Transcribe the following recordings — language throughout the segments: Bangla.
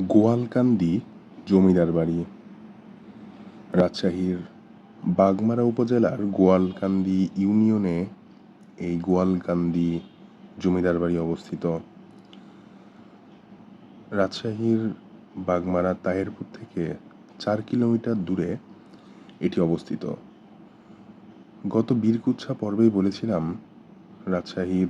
গোয়ালকান্দি জমিদার বাড়ি। রাজশাহীর বাগমারা উপজেলার গোয়ালকান্দি ইউনিয়নে এই গোয়ালকান্দি জমিদার বাড়ি অবস্থিত। রাজশাহীর বাগমারা তাহেরপুর থেকে চার কিলোমিটার দূরে এটি অবস্থিত। গত বীরকুচ্ছা পর্বেই বলেছিলাম, রাজশাহীর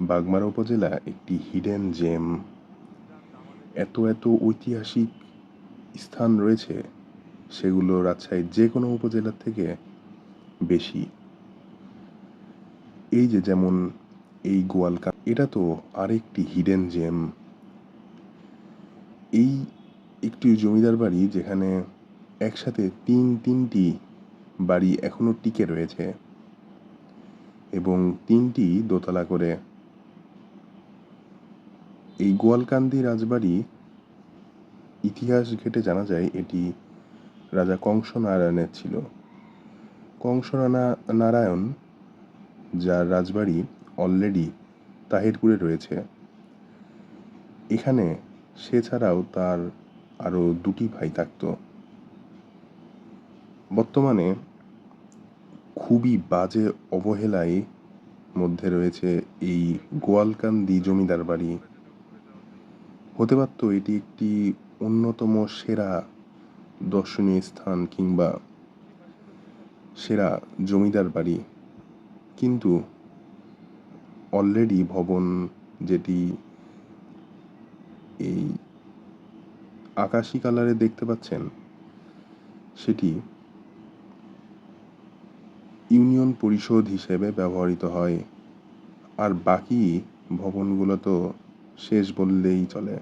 বাগমারা উপজেলা একটি হিডেন জেম এত এত ঐতিহাসিক স্থান রয়েছে, সেগুলো রাজশাহীর যে কোনো উপজেলার থেকে বেশি। এই যে যেমন এই গোয়ালকা, এটা তো আরেকটি হিডেন জেম এই একটি জমিদার বাড়ি যেখানে একসাথে তিন, তিনটি বাড়ি এখনও টিকে রয়েছে এবং তিনটি দোতলা করে এই গোয়ালকান্দি রাজবাড়ি ইতিহাস ঘেটে জানা যায় এটি রাজা কংস নারায়ণের ছিল। কংস নারায়ণ যার রাজবাড়ি অলরেডি তাহিরপুরে রয়েছে। এখানে সে ছাড়াও তার আরও দুটি ভাই থাকত। বর্তমানে খুবই বাজে অবহেলায় মধ্যে রয়েছে এই গোয়ালকান্দি জমিদার বাড়ি। হতে পারত এটি একটি অন্যতম সেরা দর্শনীয় স্থান কিংবা সেরা জমিদার বাড়ি। কিন্তু অলরেডি ভবন যেটি এই আকাশি কালারে দেখতে পাচ্ছেন, সেটি ইউনিয়ন পরিষদ হিসেবে ব্যবহৃত হয়। আর বাকি ভবনগুলো তো শেষ বললেই চলে।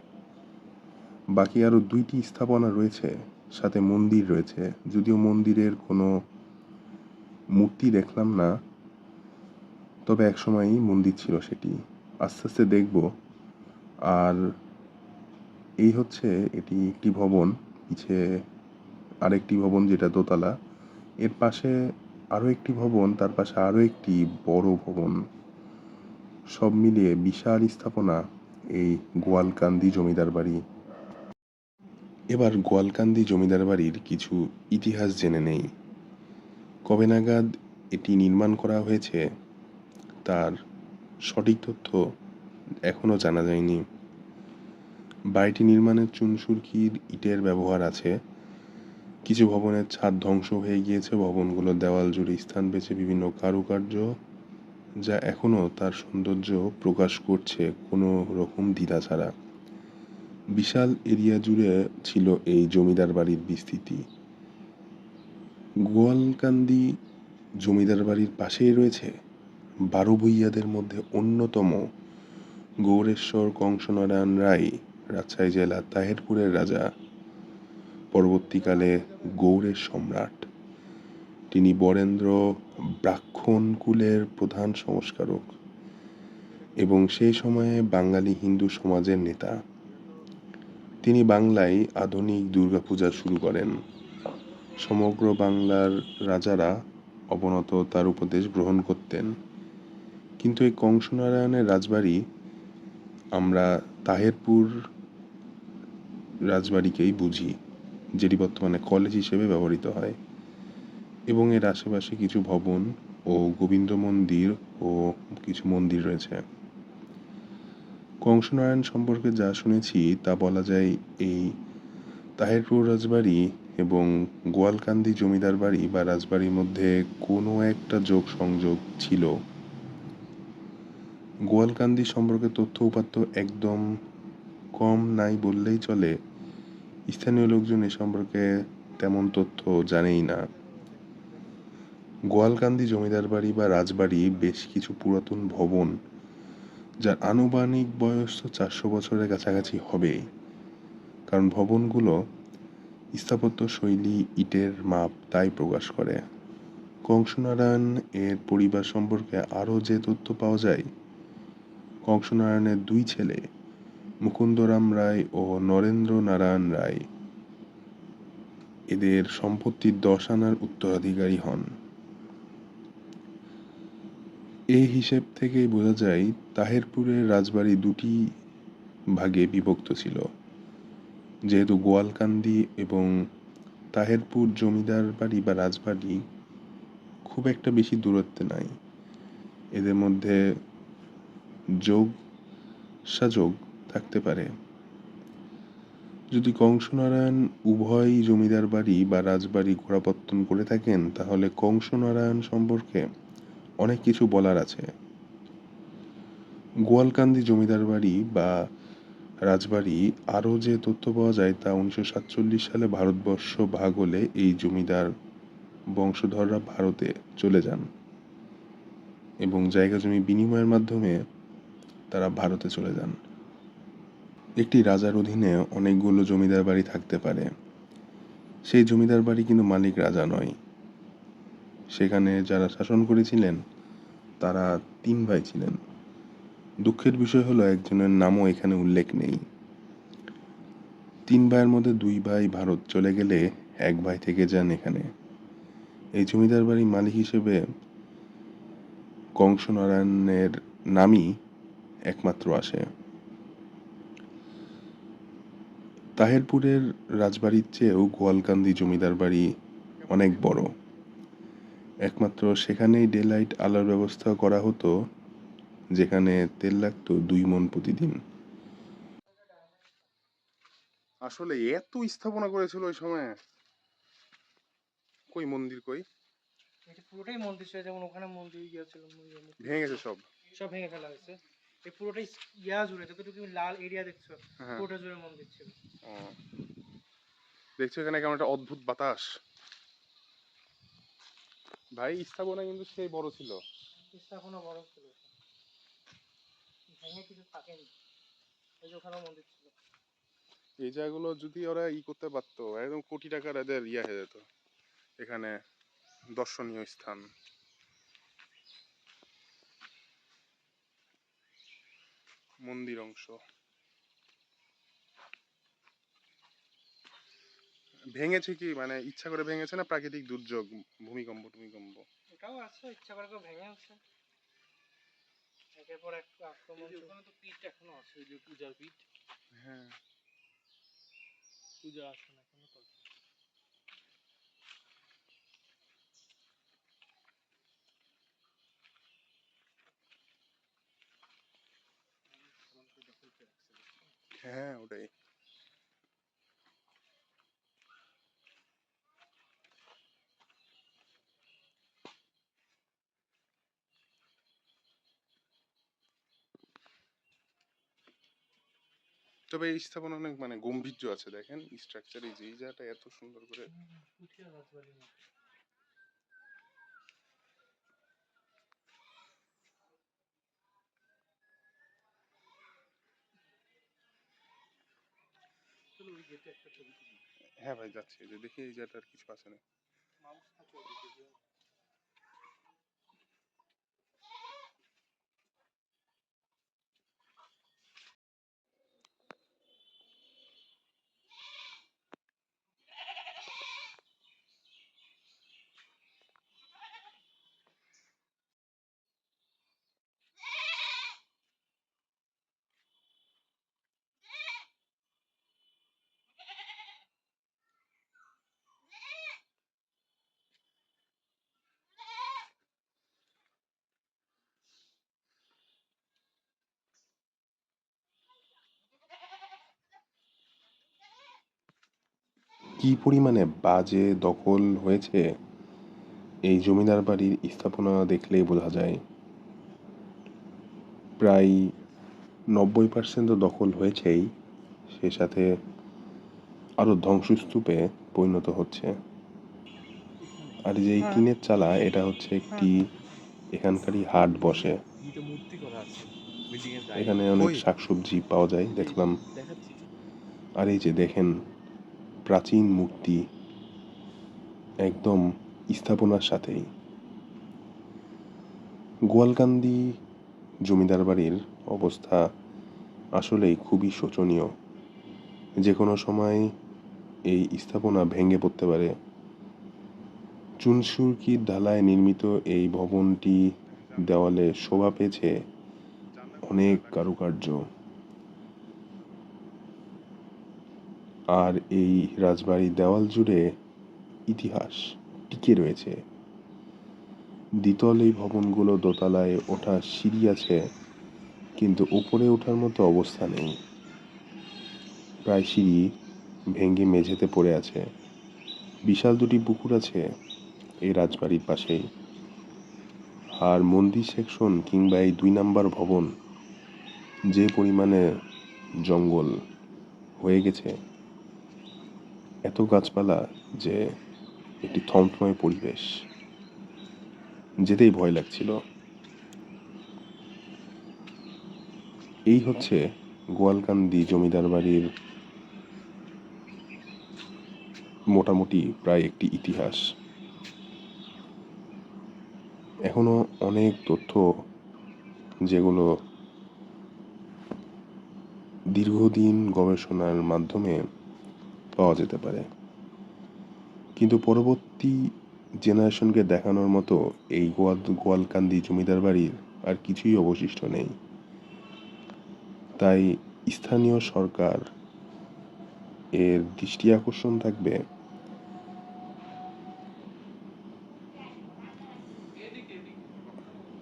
বাকি আরও দুইটি স্থাপনা রয়েছে, সাথে মন্দির রয়েছে। যদিও মন্দিরের কোনো মূর্তি দেখলাম না, তবে একসময়ই মন্দির ছিল সেটি। আস্তে আস্তে দেখব। আর এই হচ্ছে এটি একটি ভবন, পিছে আরেকটি ভবন যেটা দোতলা। এর পাশে আরও একটি ভবন, তার পাশে আরও একটি বড় ভবন। সব মিলিয়ে বিশাল স্থাপনা। এই গোয়ালকান্দি জমিদার বাড়ি। এবার গোয়ালকান্দি জমিদার বাড়ির কিছু ইতিহাস জেনে নেই। কবে নাগাদ এটি নির্মাণ করা হয়েছে, তার সঠিক তথ্য এখনও জানা যায়নি। বাড়িটি নির্মাণের চুনসুরকির ইটের ব্যবহার আছে। কিছু ভবনের ছাদ ধ্বংস হয়ে গিয়েছে, ভবনগুলোর দেওয়াল জুড়ে স্থান পেয়েছে বিভিন্ন কারুকার্য। যা এখনও তার সৌন্দর্য প্রকাশ করছে কোনো রকম দ্বিধা ছাড়া। বিশাল এরিয়া জুড়ে ছিল এই জমিদার বাড়ির বিস্তৃতি। গোয়ালকান্দি জমিদার বাড়ির পাশেই রয়েছে বারো ভূইয়াদের মধ্যে অন্যতম গৌরেশ্বর কংসনারায়ণ রায়, রাজশাহী জেলা তাহেরপুরের রাজা। পরবর্তীকালে গৌড়ের সম্রাট। তিনি বরেন্দ্র ব্রাহ্মণ কুলের প্রধান সংস্কারক এবং সেই সময়ে বাঙালি হিন্দু সমাজের নেতা। তিনি বাংলায় আধুনিক দুর্গাপূজা শুরু করেন। সমগ্র বাংলার রাজারা অবনত তার উপদেশ গ্রহণ করতেন। কিন্তু এই কংসনারায়ণের রাজবাড়ি আমরা তাহেরপুর রাজবাড়িকেই বুঝি, যেটি বর্তমানে কলেজ হিসেবে ব্যবহৃত হয়। এবং এর আশেপাশে কিছু ভবন ও গোবিন্দ মন্দির ও কিছু মন্দির রয়েছে। কংসনারায়ণ সম্পর্কে যা শুনেছি, তা বলা যায় এই তাহেরপুর রাজবাড়ি এবং গোয়ালকান্দি জমিদার বাড়ি বা রাজবাড়ির মধ্যে কোনো একটা যোগ সংযোগ ছিল। গোয়ালকান্দি সম্পর্কে তথ্য উপাত্ত একদম কম নাই বললেই চলে। স্থানীয় লোকজন এ সম্পর্কে তেমন তথ্য জানেই না। গোয়ালকান্দি জমিদার বাড়ি বা রাজবাড়ি বেশ কিছু পুরাতন ভবন, যার আনুমানিক বয়স তো চারশো বছরের কাছাকাছি হবে কারণ ভবনগুলো স্থাপত্য শৈলী, ইটের মাপ তাই প্রকাশ করে। কংসনারায়ণ এর পরিবার সম্পর্কে আরও যে তথ্য পাওয়া যায়, কংসনারায়ণের দুই ছেলে, মুকুন্দরাম রায় ও নরেন্দ্র নারায়ণ রায়। এদের সম্পত্তির দশ আনার উত্তরাধিকারী হন। এই হিসেব থেকেই বোঝা যায় তাহেরপুরের রাজবাড়ি দুটি ভাগে বিভক্ত ছিল। যেহেতু গোয়ালকান্দি এবং তাহেরপুর জমিদার বাড়ি বা রাজবাড়ি খুব একটা বেশি দূরত্বে নাই। এদের মধ্যে যোগ সাযোগ থাকতে পারে। যদি কংসনারায়ণ উভয় জমিদার বাড়ি বা রাজবাড়ি ঘোরাপত্তন করে থাকেন, তাহলে কংসনারায়ণ সম্পর্কে অনেক কিছু বলার আছে। গোয়ালকান্দি জমিদার বাড়ি বা রাজবাড়ি আরও যে তথ্য পাওয়া যায় তা উনিশশো সাতচল্লিশ সালে ভারতবর্ষ ভাগ হলে এই জমিদার বংশধররা ভারতে চলে যান এবং জায়গা জমি বিনিময়ের মাধ্যমে তারা ভারতে চলে যান। একটি রাজার অধীনে অনেকগুলো জমিদার বাড়ি থাকতে পারে। সেই জমিদার বাড়ি কিন্তু মালিক রাজা নয়। সেখানে যারা শাসন করেছিলেন, তারা তিন ভাই ছিলেন। দুঃখের বিষয় হলো একজনের নামও এখানে উল্লেখ নেই। তিন ভাইয়ের মধ্যে দুই ভাই ভারত চলে গেলে এক ভাই থেকে যান এখানে। এই জমিদার বাড়ির মালিক হিসেবে কংসনারায়ণের নামই একমাত্র আসে। তাহেরপুরের রাজবাড়ির চেয়েও গোয়ালকান্দি জমিদার বাড়ি অনেক বড়। একমাত্র সেখানেই ডেলাইট আলোর ব্যবস্থা করা হতো যেখানে তেল লাগতো দুই মন প্রতিদিন। আসলে এত স্থাপনা করেছিল ওই সময়? কই মন্দির কই? এটা পুরোটাই মন্দির ছিল যেমন ওখানে মন্দির ছিল মন্দির মন্দির। ভেঙে গেছে সব? সব ভেঙে ফেলা হয়েছে। এই পুরোটাই ইয়া জুড়ে যতটুকু তুমি লাল এরিয়া দেখছ হ্যাঁ। পুরোটা জুড়ে মন্দির ছিল। দেখছ এখানে কেমন একটা অদ্ভুত বাতাস? ভাই স্থাপনা কিন্তু সেই বড় ছিল। স্থাপনা বড় ছিল। ভেঙে কিছু থাকেনি। এই যে ওখানেও মন্দির ছিল। এই জায়গাগুলো যদি ওরা ই করতে পারতো একদম কোটি টাকার এদের ইয়ে হয়ে যেত। এখানে দর্শনীয় স্থান। মন্দির অংশ। ভেঙেছে কি? মানে ইচ্ছা করে ভেঙেছে না প্রাকৃতিক দুর্যোগ? ভূমিকম্প টুমিকম্প? ওটাও আছে ইচ্ছা করে কেউ ভেঙে আছে একের পর এক আক্রমণ। ওখানে তো পিঠ এখনও আছে ওই যে পূজার পিঠ। হ্যাঁ। পূজা আসে না এখনও তো হ্যাঁ ওটাই। তবে এই স্থাপনা অনেক মানে গম্ভীর্য আছে, দেখেন। স্ট্রাকচার এই যে, এই জায়গাটা এত সুন্দর করে হ্যাঁ ভাই, যাচ্ছি। যে দেখি এই জায়গাটা আর কিছু আছে না। কি পরিমাণে বাজে দখল হয়েছে? এই জমিদার বাড়ির স্থাপনা দেখলেই বোঝা যায়। প্রায় নব্বই পার্সেন্ট তো দখল হয়েছেই সে সাথে আরও ধ্বংসস্তূপে পরিণত হচ্ছে। আর যে এই হ্যাঁ। টিনের চালা এটা হচ্ছে একটি এখানকারই হাট বসে। এখানে অনেক? শাকসবজি পাওয়া যায় দেখলাম। আর এই যে দেখেন প্রাচীন মূর্তি একদম স্থাপনার সাথেই। গোয়ালকান্দি জমিদার বাড়ির অবস্থা আসলেই খুবই শোচনীয়। যে কোনো সময় এই স্থাপনা ভেঙে পড়তে পারে। চুনসুরকির ঢালায় নির্মিত এই ভবনটি দেওয়ালে শোভা পেয়েছে অনেক কারুকার্য। আর এই রাজবাড়ির দেওয়াল জুড়ে ইতিহাস টিকে রয়েছে। দ্বিতল এই ভবনগুলো দোতলায় ওঠার সিঁড়ি আছে, কিন্তু উপরে ওঠার মতো অবস্থা নেই। প্রায় সিঁড়ি ভেঙে মেঝেতে পড়ে আছে। বিশাল দুটি পুকুর আছে এই রাজবাড়ির পাশেই। আর মন্দির সেকশন কিংবা এই দুই নাম্বার ভবন যে পরিমাণে জঙ্গল হয়ে গেছে। এত গাছপালা যে একটি থমথমে পরিবেশ। যেতেই ভয় লাগছিল। এই হচ্ছে গোয়ালকান্দি জমিদার বাড়ির মোটামুটি প্রায় একটি ইতিহাস। এখনও অনেক তথ্য যেগুলো দীর্ঘদিন গবেষণার মাধ্যমে পাওয়া যেতে পারে। কিন্তু পরবর্তী জেনারেশনকে দেখানোর মতো এই গোয়াল, গোয়ালকান্দি জমিদার বাড়ির আর কিছুই অবশিষ্ট নেই। তাই স্থানীয় সরকার এর দৃষ্টি আকর্ষণ থাকবে।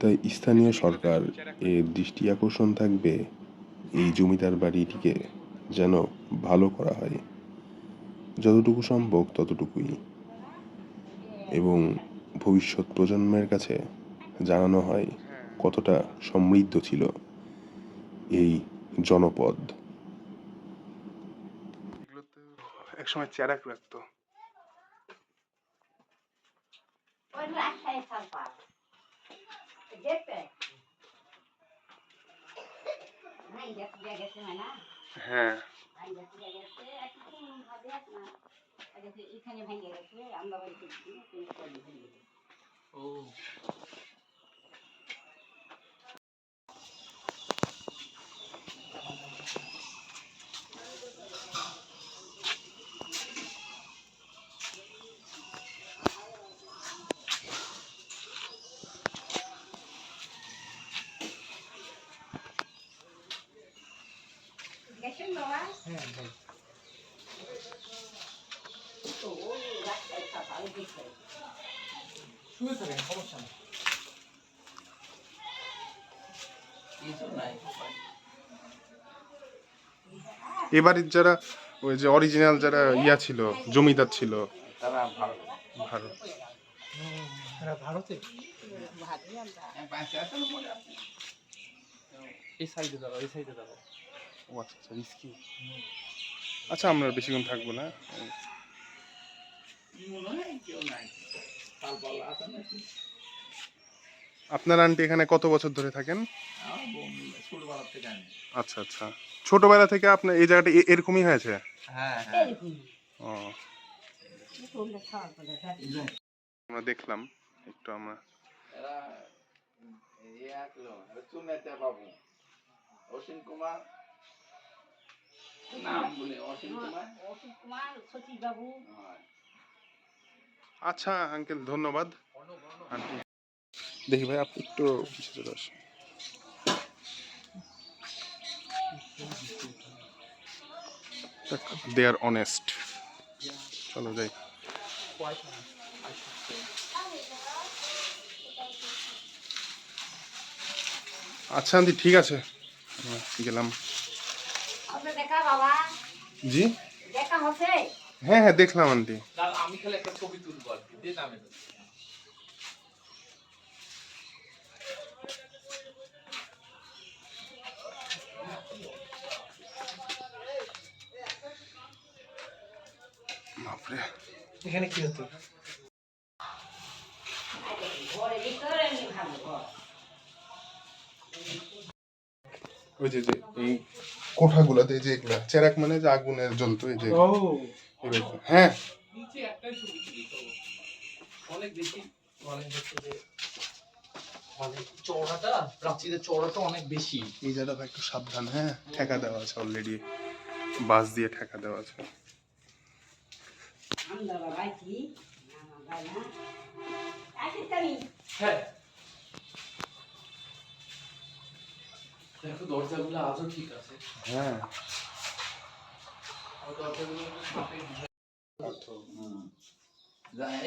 তাই স্থানীয় সরকার এর দৃষ্টি আকর্ষণ থাকবে এই জমিদার বাড়িটিকে যেন ভালো করা হয়। যতটুকু সম্ভব ততটুকুই। এবং ভবিষ্যৎ প্রজন্মের কাছে জানানো হয় কতটা সমৃদ্ধ ছিল এই জনপদ। না হ্যাঁ। এটা পুজা গেছে একটু ভাবে এটা এখানে ভেঙে গেছে আমরা বাড়িতে ও গেছেন বাবা হ্যাঁ ভাই তো ওই রাস্তায় সালপার দেখবে শুয়ে থাকেন সমস্যা নেই এবারের যারা ওই যে অরিজিনাল যারা ইয়া ছিল জমিদার ছিল ভারত। হুম, এরা ভারতে? ভাবি আমরা এই সাইডে দাঁড়াও এই সাইডে দাঁড়াও। ও আচ্ছা আচ্ছা রিস্কি আচ্ছা আমরা বেশিক্ষণ থাকব না। আপনার আন্টি এখানে কত বছর ধরে থাকেন? আচ্ছা আচ্ছা। ছোটবেলা থেকে আপনার এই জায়গাটা এ- এরকমই হয়েছে? ও। পরে যাচ্ছি আমরা দেখলাম একটু আমরা। এরা আসলো সুনেতা বাবু। অসীম কুমার। নাম বলে অসীম কুমার। অশোক কুমার সতীশ বাবু। আচ্ছা আঙ্কেল ধন্যবাদ। আন্টি। দেখি ভাই আপনি একটু চলে আসুন। দে আর অনেস্ট চলো যাই। আচ্ছা আন্টি ঠিক আছে। আমরা গেলাম। আমরা দেখা বাবা। জি? হ্যাঁ হ্যাঁ দেখলাম আন্টি। আমি খালি একটা ছবি তুলবো বাপরে। এখানে কি হতো? ওই যে যে এই কোঠাগুলোতে যে এগুলা চেরাক মানে যে আগুনে জ্বলতো এই যে হ্যাঁ। অনেক বেশি চওড়াটা প্রাচীরের চওড়াটা অনেক বেশি। এই জায়গাটা একটু সাবধান হ্যাঁ। ঠেকা দেওয়া আছে অলরেডি বাস দিয়ে ঠেকা দেওয়া আছে। বাবা আমার আসিস হ্যাঁ। দেখো দরজাগুলো আজও ঠিক আছে। হ্যাঁ। দরজাগুলো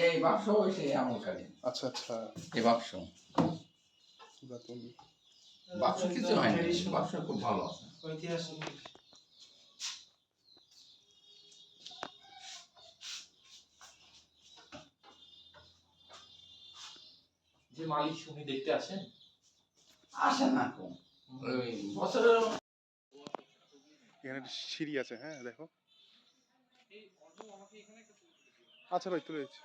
এই বাক্স সেই আমলকালীন আচ্ছা আচ্ছা। এই বাক্স। বাক্স কিছু হয়নি বাক্স খুব ভালো আছে। ঐতিহাসিক। মালিক উনি দেখতে আসেন? আসে না কম। বছরের এখানে একটা সিঁড়ি আছে হ্যাঁ দেখো। আচ্ছা ভাই তুলে দিচ্ছি।